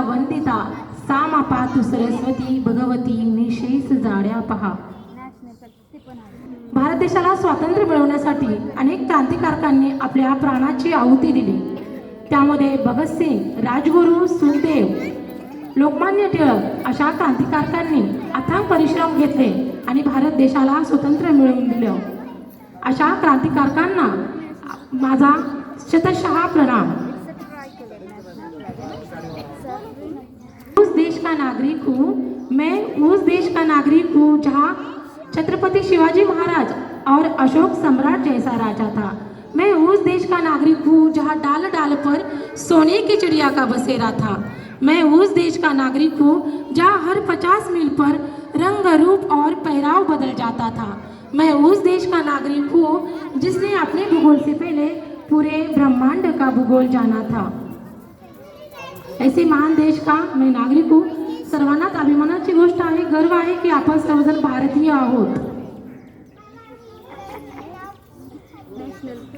वंदिता सामा पातु सरस्वती भगवती निशेष जाड्या पहा. भारत देशाला स्वातंत्र्य मिळवण्यासाठी अनेक क्रांतिकारकांनी आपल्या प्राणाची आहुती दिली. त्यामध्ये भगतसिंग राजगुरू सुखदेव लोकमान्य टिळक अशा क्रांतिकारकांनी अथांग परिश्रम घेतले आणि भारत देशाला स्वातंत्र्य मिळवून दिलं. अशा क्रांतिकारकांना माझा शतशः प्रणाम. उस देश का नागरिक हूँ। मैं उस देश का नागरिक हूँ जहाँ छत्रपति शिवाजी महाराज और अशोक सम्राट जैसा राजा था। मैं उस देश का नागरिक हूँ जहाँ डाल डाल पर सोने की चिड़िया का बसेरा था। मैं उस देश का नागरिक हूँ जहाँ हर पचास मील पर रंग रूप और पहराव बदल जाता था। मैं उस देश का नागरिक हूँ जिसने अपने भूगोल से पहले पूरे ब्रह्मांड का भूगोल जाना था। ऐसे महान देश का मी नागरिक हूँ। सर्वांनाच अभिमानाची गोष्ट आहे गर्व आहे की आपण सर्वजण भारतीय आहोत.